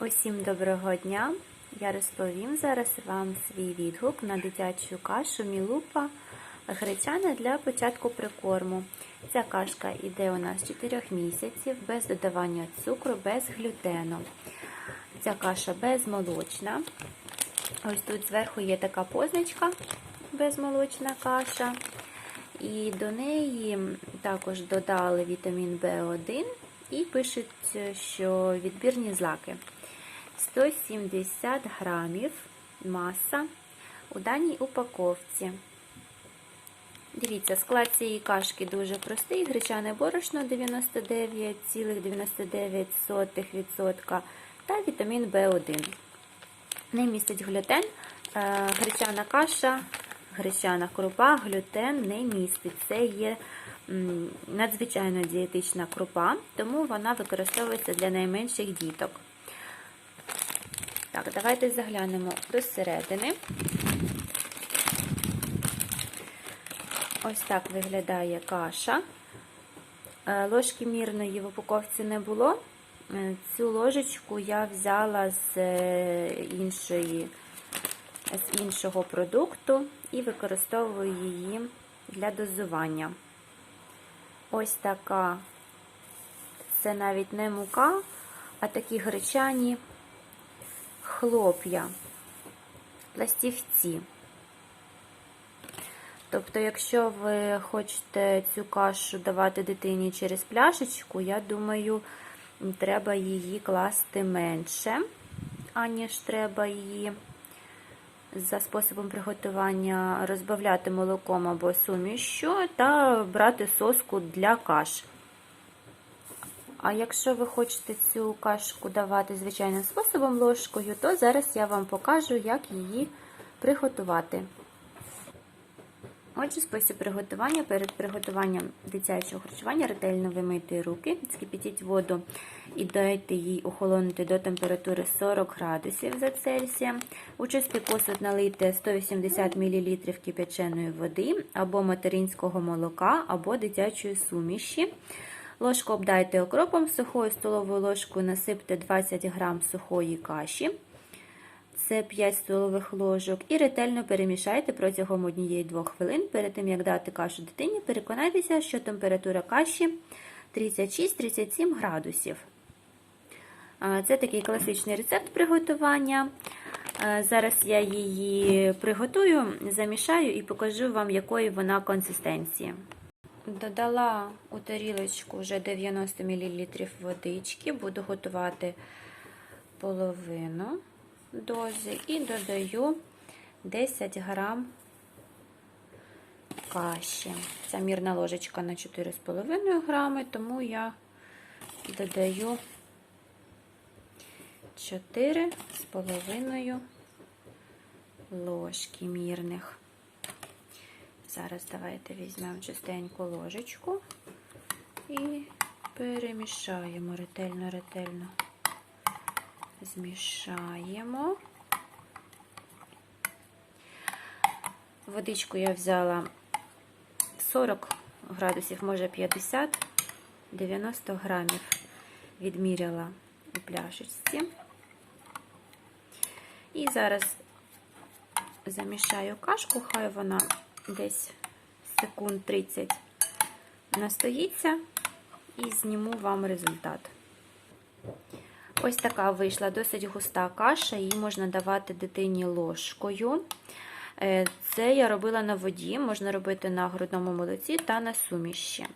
Усім доброго дня! Я розповім зараз вам свій відгук на дитячу кашу Мілупа гречана для початку прикорму. Ця кашка йде у нас 4 місяців, без додавання цукру, без глютену. Ця каша безмолочна. Ось тут зверху є така позначка безмолочна каша. І до неї також додали вітамін В1 і пишуть, що відбірні злаки. 170 грамів маса у даній упаковці. Дивіться, склад цієї кашки дуже простий. Гречане борошно 99,99% та вітамін В1. Не містить глютен. Гречана каша, гречана крупа, глютен не містить. Це є надзвичайно дієтична крупа, тому вона використовується для найменших діток. Так, давайте заглянемо до середини. Ось так виглядає каша. Ложки мірної в упаковці не було. Цю ложечку я взяла з іншої, з іншого продукту і використовую її для дозування. Ось така, це навіть не мука, а такі гречані хлоп'я, пластівці. Тобто, якщо ви хочете цю кашу давати дитині через пляшечку, я думаю, треба її класти менше, аніж треба її за способом приготування розбавляти молоком або сумішю та брати соску для каш. А якщо ви хочете цю кашку давати звичайним способом ложкою, то зараз я вам покажу, як її приготувати. Отже, спосіб приготування. Перед приготуванням дитячого харчування ретельно вимийте руки, скипітіть воду і дайте їй охолонути до температури 40 градусів за Цельсієм. У чистий посуд налийте 180 мл кипяченої води або материнського молока, або дитячої суміші. Ложку обдайте окропом, сухою столовою ложкою насипте 20 г сухої каші, це 5 столових ложок, і ретельно перемішайте протягом 1-2 хвилин. Перед тим, як дати кашу дитині, переконайтеся, що температура каші 36-37 градусів. Це такий класичний рецепт приготування. Зараз я її приготую, замішаю і покажу вам, якої вона консистенції. Додала у тарілочку вже 90 мл водички, буду готувати половину дози і додаю 10 грам каші. Ця мірна ложечка на 4,5 грами, тому я додаю 4,5 ложки мірних. Зараз давайте візьмемо чистеньку ложечку і перемішаємо ретельно-ретельно. Змішаємо. Водичку я взяла 40 градусів, може 50, 90 грамів відміряла у пляшечці. І зараз замішаю кашку, хай вона десь секунд 30 настоїться і зніму вам результат. Ось така вийшла досить густа каша, її можна давати дитині ложкою. Це я робила на воді, можна робити на грудному молоці та на суміші.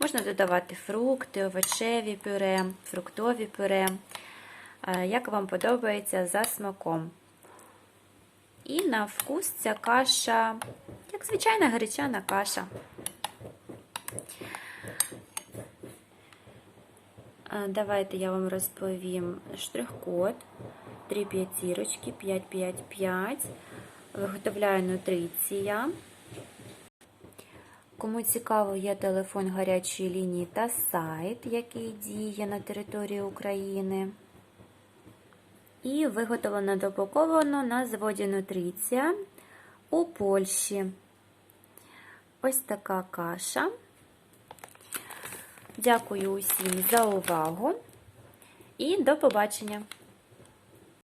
Можна додавати фрукти, овочеві пюре, фруктові пюре, як вам подобається за смаком. І на вкус ця каша, звичайна гречана каша. Давайте я вам розповім штрих-код 3 п'ятірочки, 555. Виготовляю нутриція. Кому цікаво, є телефон гарячої лінії та сайт, який діє на території України. І виготовлено допаковано на заводі Нутриція у Польщі. Ось така каша. Дякую усім за увагу і до побачення!